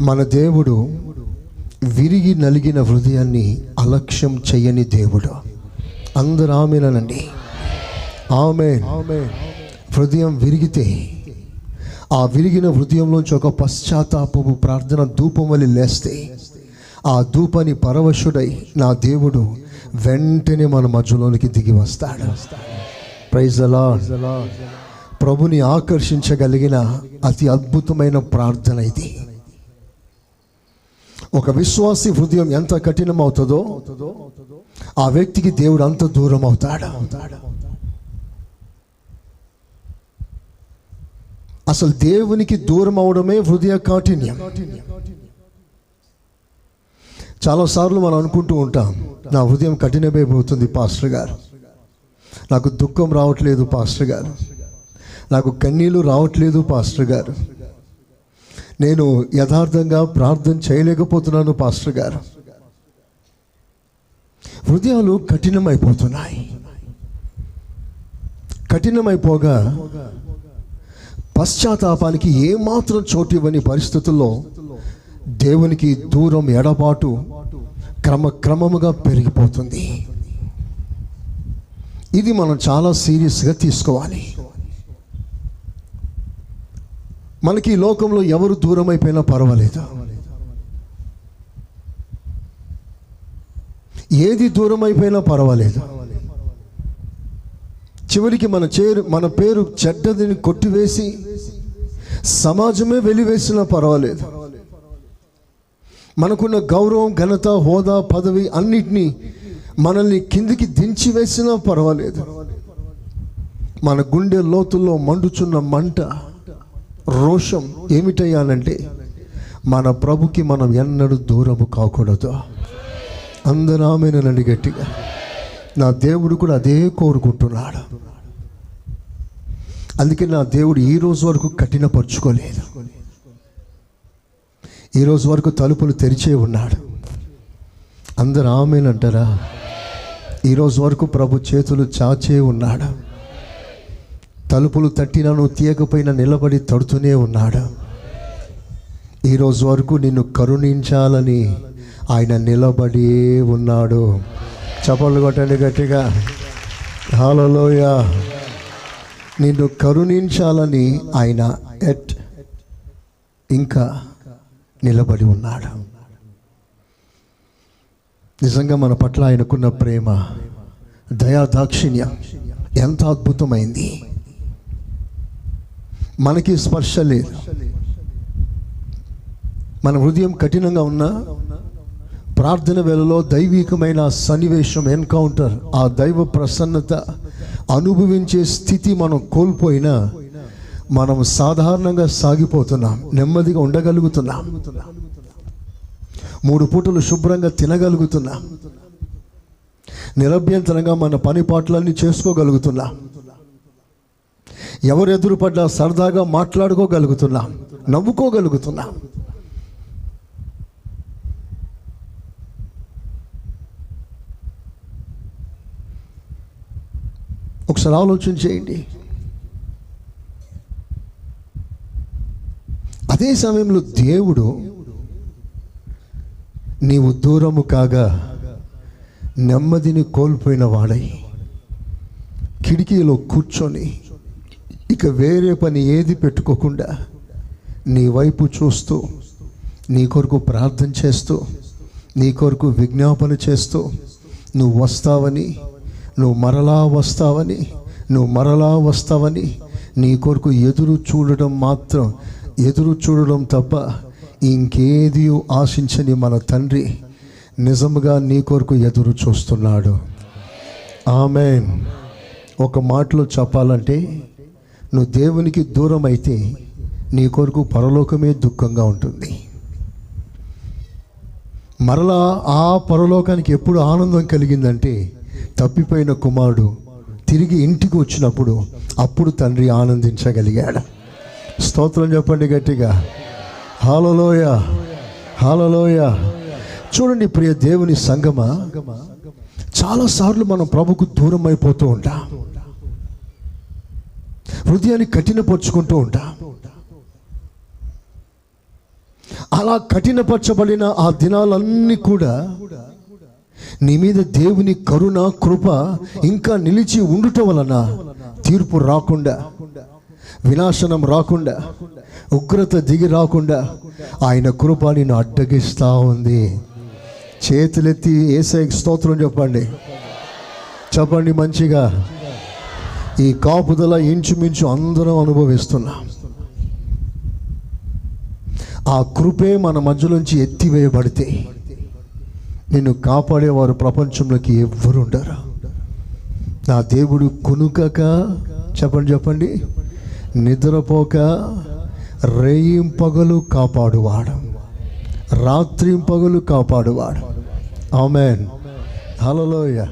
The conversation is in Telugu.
మన దేవుడు విరిగి నలిగిన హృదయాన్ని అలక్ష్యం చెయ్యని దేవుడు. అందరు ఆమెనండి ఆమె హృదయం విరిగితే ఆ విరిగిన హృదయంలోంచి ఒక పశ్చాత్తాపము ప్రార్థన ధూపం వలి లేస్తే ఆ ధూపని పరవశుడై నా దేవుడు వెంటనే మన మధ్యలోనికి దిగి వస్తాడు. ప్రైజ్ అలా ప్రభుని ఆకర్షించగలిగిన అతి అద్భుతమైన ప్రార్థన ఇది. ఒక విశ్వాసి హృదయం ఎంత కఠినమవుతుందో ఆ వ్యక్తికి దేవుడు అంత దూరం అవుతాడు అసలు దేవునికి దూరం అవడమే హృదయ కాఠిన్యం. చాలాసార్లు మనం అనుకుంటూ ఉంటాం నా హృదయం కఠినమైపోతుంది పాస్టర్ గారు. నాకు దుఃఖం రావట్లేదు పాస్టర్ గారు. నాకు కన్నీళ్ళు రావట్లేదు పాస్టర్ గారు. నేను యథార్థంగా ప్రార్థన చేయలేకపోతున్నాను పాస్టర్ గారు. హృదయాలు కఠినమైపోతున్నాయి. కఠినమైపోగా పశ్చాత్తాపానికి ఏమాత్రం చోటు ఇవ్వని పరిస్థితుల్లో దేవునికి దూరం ఎడబాటు క్రమక్రమముగా పెరిగిపోతుంది. ఇది మనం చాలా సీరియస్గా తీసుకోవాలి. మనకి ఈ లోకంలో ఎవరు దూరం అయిపోయినా పర్వాలేదు. ఏది దూరం అయిపోయినా పర్వాలేదు. చివరికి మన చేరు మన పేరు చెడ్డదిని కొట్టివేసి సమాజమే వెలివేసినా పర్వాలేదు. మనకున్న గౌరవం ఘనత హోదా పదవి అన్నిటినీ మనల్ని కిందికి దించి వేసినా పర్వాలేదు. మన గుండె లోతుల్లో మండుచున్న మంట రోషం ఏమిటయ్యానంటే మన ప్రభుకి మనం ఎన్నడూ దూరము కాకూడదు. అందరూ ఆమెనండి గట్టిగా. నా దేవుడు కూడా అదే కోరుకుంటున్నాడు. అందుకే నా దేవుడు ఈ రోజు వరకు కఠినపరుచుకోలేదు. ఈ రోజు వరకు తలుపులు తెరిచే ఉన్నాడు. అందరు ఆమెనంటారా? ఈరోజు వరకు ప్రభు చేతులు చాచే ఉన్నాడు. తలుపులు తట్టినను తీయకపోయినా నిలబడి తడుతూనే ఉన్నాడు. ఈరోజు వరకు నిన్ను కరుణించాలని ఆయన నిలబడి ఉన్నాడు. చపలు కొట్టండి గట్టిగా. హాలలోయ నిన్ను కరుణించాలని ఆయన ఎట్ ఇంకా నిలబడి ఉన్నాడు. నిజంగా మన పట్ల ఆయనకున్న ప్రేమ దయా దాక్షిణ్యం ఎంత అద్భుతమైంది. మనకి స్పర్శ లేదు. మన హృదయం కఠినంగా ఉన్నా ప్రార్థన వేళలో దైవికమైన సన్నివేశం ఎన్కౌంటర్ ఆ దైవ ప్రసన్నత అనుభవించే స్థితి మనం కోల్పోయినా మనం సాధారణంగా సాగిపోతున్నాం నెమ్మదిగా ఉండగలుగుతున్నాం. మూడు పూటలు శుభ్రంగా తినగలుగుతున్నాం. నిరభ్యంతరంగా మన పని పాటలన్నీ చేసుకోగలుగుతున్నాం. ఎవరు ఎదురుపడ్డా సరదాగా మాట్లాడుకోగలుగుతున్నాం నవ్వుకోగలుగుతున్నాం. ఒకసారి ఆలోచన చేయండి. అదే సమయంలో దేవుడు నీవు దూరము కాగా నెమ్మదిని కోల్పోయిన వాడై కిటికీలో కూర్చొని ఇక వేరే పని ఏది పెట్టుకోకుండా నీ వైపు చూస్తూ నీ కొరకు ప్రార్థన చేస్తూ నీ కొరకు విజ్ఞాపన చేస్తూ నువ్వు వస్తావని నువ్వు మరలా వస్తావని నువ్వు మరలా వస్తావని నీ కొరకు ఎదురు చూడడం మాత్రం ఎదురు చూడడం తప్ప ఇంకేది ఆశించని మన తండ్రి నిజముగా నీ కొరకు ఎదురు చూస్తున్నాడు. ఆమెన్. ఒక మాటలో చెప్పాలంటే నువ్వు దేవునికి దూరం అయితే నీ కొరకు పరలోకమే దుఃఖంగా ఉంటుంది. మరలా ఆ పరలోకానికి ఎప్పుడు ఆనందం కలిగిందంటే తప్పిపోయిన కుమారుడు తిరిగి ఇంటికి వచ్చినప్పుడు అప్పుడు తండ్రి ఆనందించగలిగాడు. స్తోత్రం చెప్పండి గట్టిగా. హాలలోయ హాలలోయ చూడండి ప్రియ దేవుని సంగమ. చాలాసార్లు మనం ప్రభుకు దూరం అయిపోతూ ఉంటాం. హృదయాన్ని కఠినపరుచుకుంటూ ఉంటా. అలా కఠినపరచబడిన ఆ దినాలన్నీ కూడా నీ మీద దేవుని కరుణ కృప ఇంకా నిలిచి ఉండుట వలన తీర్పు రాకుండా వినాశనం రాకుండా ఉగ్రత దిగి రాకుండా ఆయన కృప నేను అడ్డగిస్తూ ఉంది. చేతులెత్తి ఏసైకి స్తోత్రం చెప్పండి. చెప్పండి మంచిగా. ఈ కాపుదల ఇంచుమించు అందరం అనుభవిస్తున్నాం. ఆ కృపే మన మధ్యలోంచి ఎత్తివేయబడితే నిన్ను కాపాడేవారు ప్రపంచంలోకి ఎవ్వరు ఉండరు. నా దేవుడు కునుకక చెప్పండి చెప్పండి నిద్రపోక రేయింపగలు కాపాడువాడు. రాత్రింపగలు కాపాడువాడు. ఆమెన్. హలోయ